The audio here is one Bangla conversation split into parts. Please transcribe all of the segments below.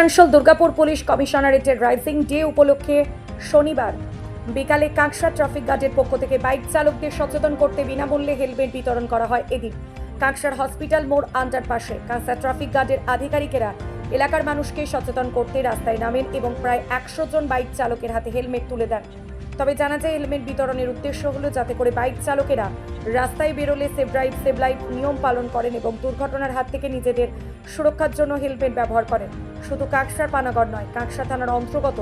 আসানসোল দুর্গাপুর পুলিশ কমিশনারেটের রাইজিং ডে উপলক্ষে শনিবার বিকালে কাঁকসা ট্রাফিক গার্ডের পক্ষ থেকে বাইক চালকদের সচেতন করতে বিনামূল্যে হেলমেট বিতরণ করা হয় এদিন। কাঁকসার হসপিটাল মোড় আন্ডার পাশে কাঁকসা ট্রাফিক গার্ডের আধিকারিকেরা এলাকার মানুষকে সচেতন করতে রাস্তায় নামেন এবং প্রায় একশো জন বাইক চালকের হাতে হেলমেট তুলে দেন। তবে জানা যায় হেলমেট বিতরণের উদ্দেশ্য হলো যাতে করে বাইক চালকেরা রাস্তায় বেরোলে সেভ ড্রাইভ সেভ লাইফ নিয়ম পালন করেন এবং দুর্ঘটনার হাত থেকে নিজেদের সুরক্ষার জন্য হেলমেট ব্যবহার করেন। শুধু কাকসার পানাগড় নয়, কাকসা থানার অন্তর্গত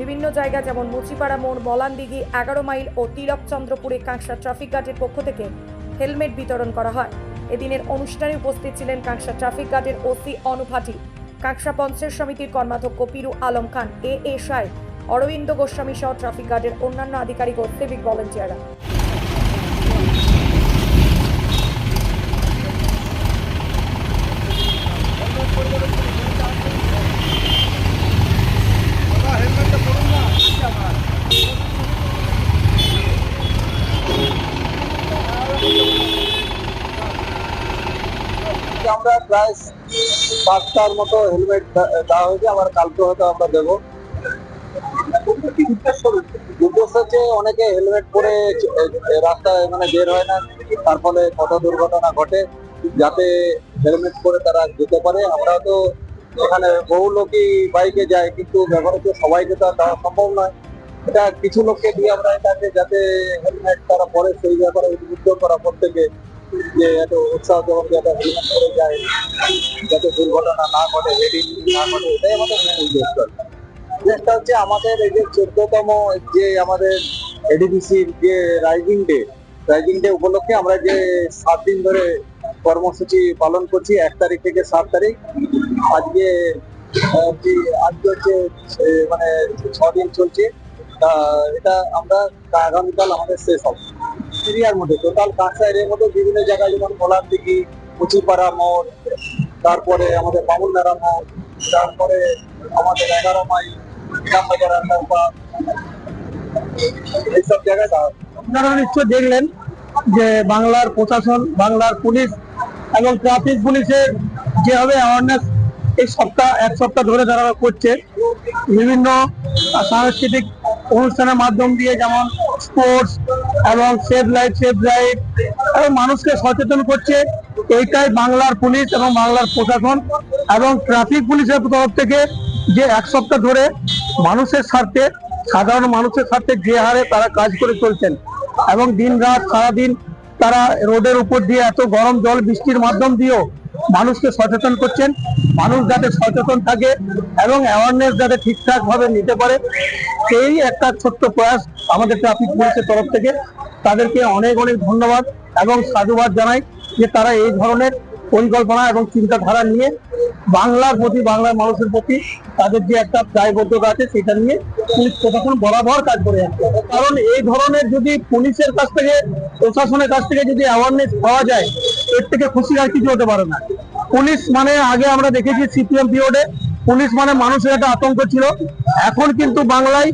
বিভিন্ন জায়গা যেমন মুচিপাড়া মোড়, মলানদিঘি, এগারো মাইল ও তিলকচন্দ্রপুরে কাকসা ট্রাফিক গার্ডের পক্ষ থেকে হেলমেট বিতরণ করা হয়। এদিনের অনুষ্ঠানে উপস্থিত ছিলেন কাকসা ট্রাফিক গার্ডের ওসি অনুভাটি কাকসা পঞ্চায়েত সমিতির কর্মাধ্যক্ষ Piru Alam Khan, A S I Arabinda Goswami সহ ট্রাফিক গার্ডের অন্যান্য আধিকারিক ও সিভিক ভলেন্টিয়াররা। আমরা প্রায় পাঁচটার মতো হেলমেট দেওয়া হয়েছে, আবার কালকে হয়তো আমরা দেবো। অনেকে হেলমেট পরে রাস্তায় মানে বের হয় না। তার ফলে কত দুর্ঘটনা ঘটে। যাতে হেলমেট পরে তারা যেতে পারে। আমরা তো এখানে বহু লোকই বাইকে যায় কিন্তু ব্যবহার হচ্ছে সবাইকে তো দেওয়া সম্ভব নয়। এটা কিছু লোককে দিয়ে আমরা এটাকে যাতে হেলমেট তারা পরে, সেই ব্যাপারে উদ্বুদ্ধ করা প্রত্যেকে, যে এত উৎসাহ যখন যাতে হেলমেট পরে যায়, যাতে দুর্ঘটনা না ঘটে হেডিং না ঘটে, এটাই আমাদের উদ্দেশ্য। উদ্দেশ্যটা হচ্ছে আমাদের এই যে চোদ্দতম যে আমাদের এডিবিসির যে রাইজিং ডে রাইজিং ডে উপলক্ষে আমরা যে সাত দিন ধরে কর্মসূচি পালন করছি, এক তারিখ থেকে সাত তারিখ। আজকে আজকে হচ্ছে মানে ছ দিন চলছে এটা আমরা আগামীকাল আমাদের শেষ হবে। এরিয়ার মধ্যে, টোটাল কাঁচা এরিয়ার মধ্যে বিভিন্ন জায়গায় যেমন মোলার দিঘি মুচিপাড়া মোড়, তারপরে আমাদের বামুনদারা মোড়, তারপরে আমাদের এগারো মাইল আপনারা নিশ্চয় দেখলেন যে বাংলার প্রশাসন, বাংলার পুলিশ এবং ট্রাফিক পুলিশের যেভাবে অ্যাওয়ারনেস এই সপ্তাহ, এক সপ্তাহ ধরে তারা করছে, বিভিন্ন সাংস্কৃতিক অনুষ্ঠানের মাধ্যম দিয়ে যেমন স্পোর্টস এবং সেভ লাইফ সেভ ড্রাইভ এবং মানুষকে সচেতন করছে, এইটাই বাংলার পুলিশ এবং বাংলার প্রশাসন এবং ট্রাফিক পুলিশের তরফ থেকে যে এক সপ্তাহ ধরে মানুষের স্বার্থে, সাধারণ মানুষের স্বার্থে যে হারে তারা কাজ করে চলছেন। এবং দিন রাত সারাদিন তারা রোডের উপর দিয়ে এত গরম জল বৃষ্টির মাধ্যম দিয়েও মানুষকে সচেতন করছেন। মানুষ যাতে সচেতন থাকে এবং অ্যাওয়ারনেস যাতে ঠিকঠাক ভাবে নিতে পারে, সেই একটা ছোট্ট প্রয়াস আমাদের ট্রাফিক পুলিশের তরফ থেকে। তাদেরকে অনেক অনেক ধন্যবাদ এবং সাধুবাদ জানাই যে তারা এই ধরনের পরিকল্পনা এবং চিন্তাধারা নিয়ে বাংলার প্রতি, বাংলার মানুষের প্রতি তাদের যে একটা দায়বদ্ধতা আছে সেটা নিয়ে পুলিশ প্রশাসন বরাবর কাজ করে যাচ্ছে। কারণ এই ধরনের যদি পুলিশের কাছ থেকে, প্রশাসনের কাছ থেকে যদি অ্যাওয়ারনেস পাওয়া যায়, এর থেকে খুশি আর কিছু হতে পারে না। পুলিশ মানে আগে আমরা দেখেছি সিপিএম পিরিয়ডে পুলিশ মানে মানুষের একটা আতঙ্ক ছিল। এখন কিন্তু বাংলায়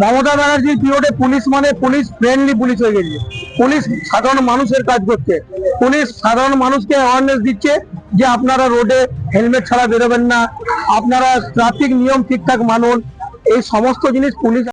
মমতা ব্যানার্জির পিরিয়ডে পুলিশ মানে পুলিশ ফ্রেন্ডলি পুলিশ হয়ে গেছে। পুলিশ সাধারণ মানুষের কাজ করছে। পুলিশ সাধারণ মানুষকে অ্যাওয়ারনেস দিচ্ছে যে আপনারা রোডে হেলমেট ছাড়া বেরোবেন না। আপনারা ট্রাফিক নিয়ম ঠিকঠাক মানুন। এই সমস্ত জিনিস পুলিশ